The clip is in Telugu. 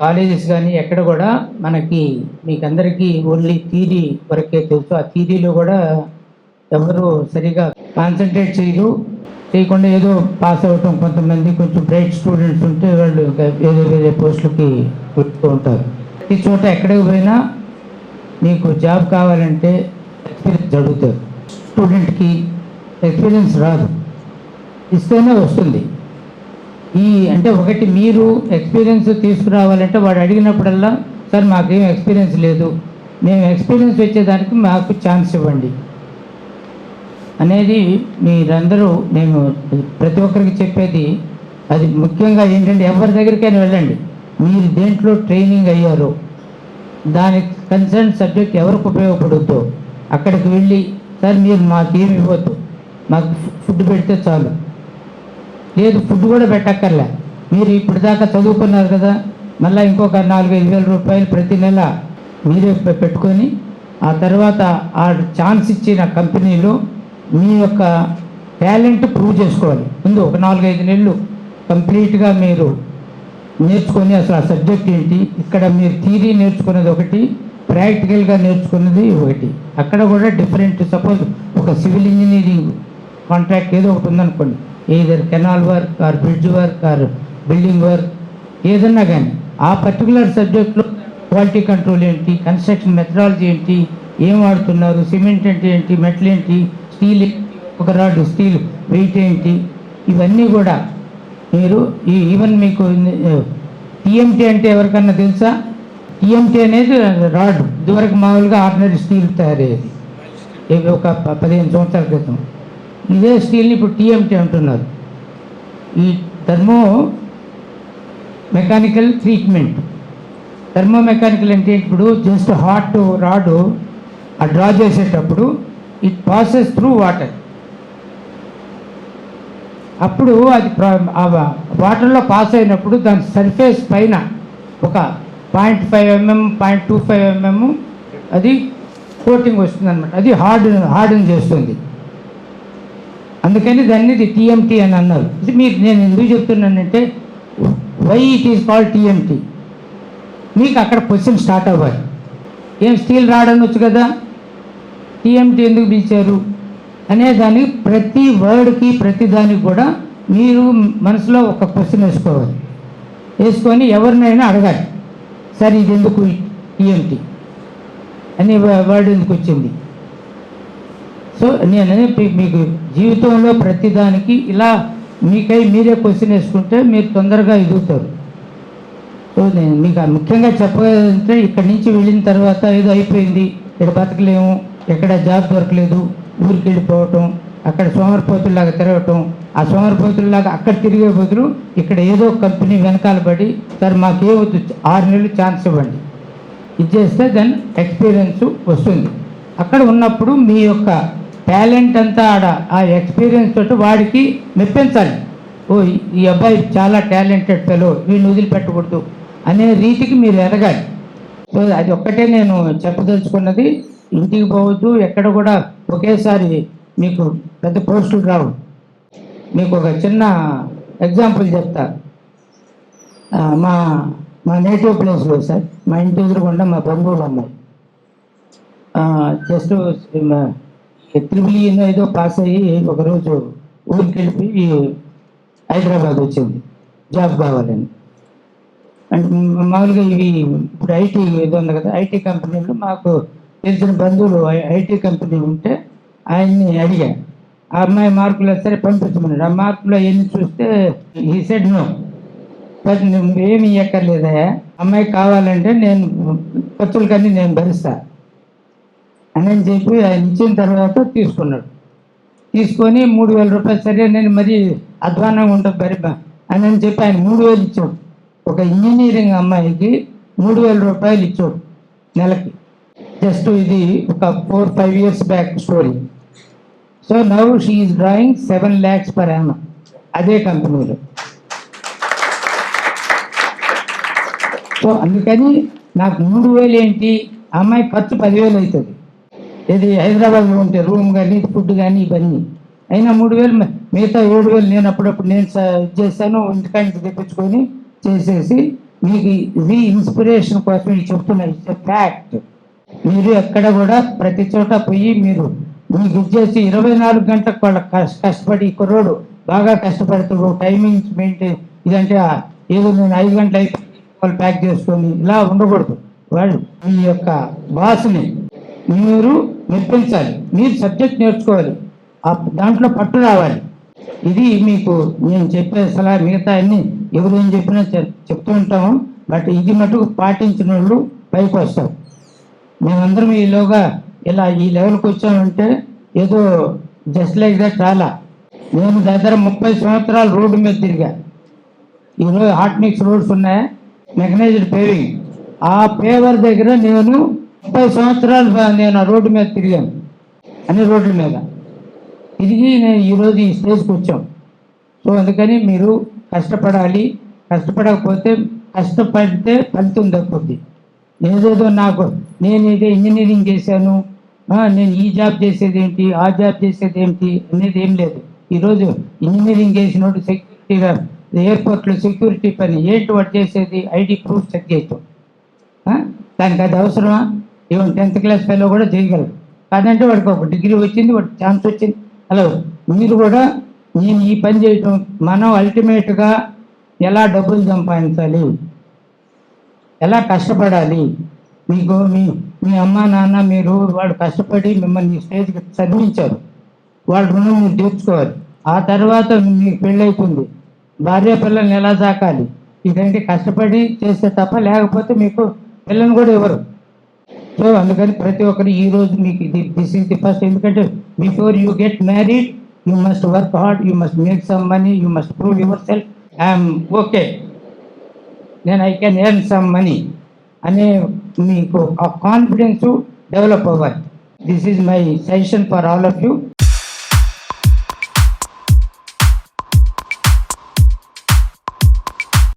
కాలేజెస్ కానీ ఎక్కడ కూడా మనకి మీకు అందరికీ ఓన్లీ థీరీ వరకే తెలుసు. ఆ థీరీలో కూడా ఎవరు సరిగా కాన్సన్ట్రేట్ చేయరు. చేయకుండా ఏదో పాస్ అవ్వటం కొంతమంది కొంచెం బ్రైట్ స్టూడెంట్స్ ఉంటే వాళ్ళు వేరే వేరే పోస్టులకి పెడుతూ ఉంటారు. ప్రతి చోట ఎక్కడికి పోయినా మీకు జాబ్ కావాలంటే ఎక్స్పీరియన్స్ అడుగుతారు స్టూడెంట్కి ఎక్స్పీరియన్స్ రాదు. ఇస్తేనే వస్తుంది. ఈ అంటే ఒకటి మీరు ఎక్స్పీరియన్స్ తీసుకురావాలంటే వాడు అడిగినప్పుడల్లా సార్ మాకేం ఎక్స్పీరియన్స్ లేదు. మేము ఎక్స్పీరియన్స్ వచ్చేదానికి మాకు ఛాన్స్ ఇవ్వండి. అనేది మీరందరూ నేను ప్రతి ఒక్కరికి చెప్పేది అది ముఖ్యంగా ఏంటంటే ఎవరి దగ్గరికైనా వెళ్ళండి. మీరు దేంట్లో ట్రైనింగ్ అయ్యారో దానికి కన్సర్న్ సబ్జెక్ట్ ఎవరికి ఉపయోగపడుద్దో అక్కడికి వెళ్ళి సార్ మీరు మాకేమి ఇవ్వద్దు. మాకు ఫుడ్ పెడితే చాలు. లేదు ఫుడ్ కూడా పెట్టక్కర్లే. మీరు ఇప్పుడు దాకా చదువుకున్నారు కదా మళ్ళీ ఇంకొక నాలుగైదు వేల రూపాయలు ప్రతి నెల మీరే పెట్టుకొని ఆ తర్వాత ఆ ఛాన్స్ ఇచ్చిన కంపెనీలో మీ యొక్క టాలెంట్ ప్రూవ్ చేసుకోవాలి. ముందు ఒక నాలుగైదు నెలలు కంప్లీట్గా మీరు నేర్చుకొని అసలు ఆ సబ్జెక్ట్ ఏంటి ఇక్కడ మీరు థీరీ నేర్చుకున్నది ఒకటి ప్రాక్టికల్గా నేర్చుకున్నది ఒకటి. అక్కడ కూడా డిఫరెంట్ సపోజ్ ఒక సివిల్ ఇంజనీరింగ్ కాంట్రాక్ట్ ఏదో ఒకటి ఉందనుకోండి either canal work or bridge work or building work ఏదన్నా కానీ. ఆ పర్టికులర్ సబ్జెక్ట్లో క్వాలిటీ కంట్రోల్ ఏంటి కన్స్ట్రక్షన్ మెథడాలజీ ఏంటి ఏం వాడుతున్నారు సిమెంట్ అంటే ఏంటి మెటల్ ఏంటి స్టీల్ ఒక రాడ్ స్టీల్ వెయిట్ ఏంటి ఇవన్నీ కూడా మీరు ఈ ఈవెన్ మీకు టీఎంటీ అంటే ఎవరికన్నా తెలుసా? టీఎంటీ అనేది రాడ్. ఇదివరకు మామూలుగా ఆర్డినరీ స్టీల్ తయారయ్యేది. ఒక ప- పదిహేను సంవత్సరాల క్రితం. ఇదే స్టీల్ని ఇప్పుడు టీఎంటీ అంటున్నారు. ఈ thermo mechanical treatment. Thermo mechanical అంటే ఇప్పుడు జస్ట్ హాట్ రాడ్ ఆ డ్రా చేసేటప్పుడు ఇట్ పాసెస్ త్రూ వాటర్ అప్పుడు అది వాటర్లో పాస్ అయినప్పుడు దాని సర్ఫేస్ పైన ఒక point five mm point two five mm అది కోటింగ్ వస్తుంది అనమాట అది హార్డ్ హార్డన్ చేస్తుంది. అందుకని దాన్ని ఇది టీఎంటీ అని అన్నారు. ఇది మీరు నేను ఎందుకు చెప్తున్నానంటే why it is called TMT? మీకు అక్కడ క్వశ్చన్ స్టార్ట్ అవ్వాలి. ఏం స్టీల్ రాడనొచ్చు కదా? టీఎంటీ ఎందుకు పిలిచారు? అనే దానికి ప్రతి వర్డ్కి ప్రతి దానికి కూడా మీరు మనసులో ఒక క్వశ్చన్ వేసుకోవాలి. వేసుకొని ఎవరినైనా అడగాలి. సరే ఇది ఎందుకు టీఎంటీ? అనే వర్డ్ ఎందుకు వచ్చింది? సో నేను అనేది మీకు జీవితంలో ప్రతిదానికి ఇలా మీకై మీరే క్వశ్చన్ వేసుకుంటే మీరు తొందరగా ఎదుగుతారు. సో నేను మీకు ముఖ్యంగా చెప్పగలంటే ఇక్కడి నుంచి వెళ్ళిన తర్వాత ఏదో అయిపోయింది ఇక్కడ బతకలేము ఎక్కడ జాబ్ దొరకలేదు ఊరికి వెళ్ళిపోవటం అక్కడ సోమరిపోతుల్లాగా తిరగటం ఆ సోమరిపోతుల్లాగా అక్కడ తిరిగే బదులు ఇక్కడ ఏదో కంపెనీ వెనకాల పడి సార్ మాకే ఆరు నెలలు ఛాన్స్ ఇవ్వండి. ఇది చేస్తే దాని ఎక్స్పీరియన్స్ వస్తుంది. అక్కడ ఉన్నప్పుడు మీ యొక్క టాలెంట్ అంతా ఆడ ఆ ఎక్స్పీరియన్స్ తోటి వాడికి మెప్పించాలి. ఓ ఈ- అబ్బాయి చాలా టాలెంటెడ్ ఫెలో వీడిని వదిలిపెట్టకూడదు అనే రీతికి మీరు ఎదగాలి. సో అది ఒక్కటే నేను చెప్పదలుచుకున్నది. ఇంటికి పోవద్దు ఎక్కడ కూడా ఒకేసారి మీకు పెద్ద పోస్టులు రావు. మీకు ఒక చిన్న ఎగ్జాంపుల్ చెప్తా. మా మా నేటివ్ ప్లేస్లో సార్. మా ఇంటి ఎదురుకుండా మా బంధువులు అమ్మాయి జస్ట్ త్రిబుల్ ఏదో పాస్ అయ్యి ఒకరోజు ఊరికి వెళ్ళిపోయి హైదరాబాద్ వచ్చింది జాబ్ కావాలని. అంటే మామూలుగా ఇవి ఇప్పుడు ఐటీ ఏదో ఉంది కదా ఐటీ కంపెనీలు మాకు తెలిసిన బంధువులు ఐటీ కంపెనీ ఉంటే ఆయన్ని అడిగా. ఆ అమ్మాయి మార్కులు సరే పంపించమన్నాడు. ఆ మార్కులు ఎన్ని చూస్తే ఈ సెడ్ నో ఇవ్వక్కర్లేదయా నువ్వేమి అమ్మాయి కావాలంటే నేను ఖర్చులకన్నీ నేను భరిస్తాను అని చెప్పి ఆయన ఇచ్చిన తర్వాత తీసుకున్నాడు. తీసుకొని మూడు వేల రూపాయలు సరే నేను మరి అధ్వానంగా ఉంటుంది మరి అని అని చెప్పి ఆయన మూడు వేలు ఇచ్చాడు. ఒక ఇంజనీరింగ్ అమ్మాయికి మూడు వేల రూపాయలు ఇచ్చాడు నెలకి. జస్ట్ ఇది ఒక four five years back story. So now she drawing seven lakhs per annum అదే కంపెనీలో. సో అందుకని నాకు మూడు వేలు ఏంటి? అమ్మాయి ఖర్చు పదివేలు అవుతుంది. ఇది హైదరాబాద్లో ఉంటే రూమ్ కానీ ఫుడ్ కానీ ఇవన్నీ. అయినా మూడు వేలు మిగతా ఏడు వేలు నేను అప్పుడప్పుడు నేను స- ఇది చేశాను ఇంటికాడ తెప్పించుకొని చేసేసి మీకు ఇది ఇన్స్పిరేషన్ కోసం ఇది చెప్తున్నా. ఇట్స్ ఫ్యాక్ట్ మీరు ఎక్కడ కూడా ప్రతి చోట పోయి మీరు మీకు ఇచ్చేసి ఇరవై నాలుగు గంటలకు వాళ్ళ కష్ట- కష్టపడి కుర్రోడు బాగా కష్టపడుతాడు టైమింగ్స్ మెయింటైన్ ఇదంటే ఏదో నేను ఐదు గంటలు అయిపోయి వాళ్ళు ప్యాక్ చేసుకొని ఇలా ఉండకూడదు. వాళ్ళు మీ యొక్క బాస్ని మీరు మెప్పించాలి మీరు సబ్జెక్ట్ నేర్చుకోవాలి. ఆ దాంట్లో పట్టు రావాలి. ఇది మీకు నేను చెప్పే సలహా మిగతా అన్ని ఎవరు ఏం చెప్పినా చెప్- చెప్తూ ఉంటాము. బట్ ఇది మటుకు పాటించిన వాళ్ళు పైకి వస్తారు. మేమందరం ఈలోగా ఇలా ఈ లెవెల్కి వచ్చామంటే ఏదో జస్ట్ లైక్ దట్ రాలా నేను దగ్గర ముప్పై సంవత్సరాలు రోడ్డు మీద తిరిగా. ఈరోజు హాట్ మిక్స్ రోడ్స్ ఉన్నాయి. మెకనైజ్డ్ పేవింగ్ ఆ పేవర్ దగ్గర నేను ముప్పై సంవత్సరాలు నేను ఆ రోడ్డు మీద తిరిగాను. అన్ని రోడ్ల మీద. తిరిగి నేను ఈరోజు ఈ స్టేజ్కి వచ్చాం. సో అందుకని మీరు కష్టపడాలి. కష్టపడకపోతే కష్టపడితే ఫలితం దక్కుద్ది. ఏదేదో నాకు నేను ఇదే ఇంజనీరింగ్ చేశాను. నేను ఈ జాబ్ చేసేది ఏంటి ఆ జాబ్ చేసేది ఏంటి అనేది ఏం లేదు. ఈరోజు ఇంజనీరింగ్ చేసినోడు సెక్యూరిటీగా ఎయిర్పోర్ట్లో సెక్యూరిటీ పని ఏంటి వాడు చేసేది? ఐడి ప్రూఫ్ చెక్ చేయటం దానికి అది అవసరమా? ఈవెన్ టెన్త్ క్లాస్ ఫెలో కూడా చేయగలరు. కాదంటే వాడికి ఒక డిగ్రీ వచ్చింది వాడికి ఛాన్స్ వచ్చింది. హలో మీరు కూడా నేను ఈ పని చేయటం మనం అల్టిమేట్గా ఎలా డబ్బులు సంపాదించాలి? ఎలా కష్టపడాలి? మీకు మీ మీ అమ్మ నాన్న మీరు వాళ్ళు కష్టపడి మిమ్మల్ని స్టేజ్కి చదివించారు. వాళ్ళ రుణం మీరు తీర్చుకోవాలి. ఆ తర్వాత మీకు పెళ్ళైతుంది భార్య పిల్లల్ని ఎలా సాకాలి? ఇదంటే కష్టపడి చేస్తే తప్ప లేకపోతే మీకు పిల్లల్ని కూడా ఇవ్వరు సో అందుకని ప్రతి ఒక్కరు ఈ రోజు మీకు ఇది దిస్ ఇస్ ది ఫస్ట్ ఎందుకంటే before you get married you must work hard you must make some money you must prove your self I'm okay నేను I can earn some money అనే మీకు ఆ కాన్ఫిడెన్స్ డెవలప్ అవ్వాలి. This is my suggestion for all of you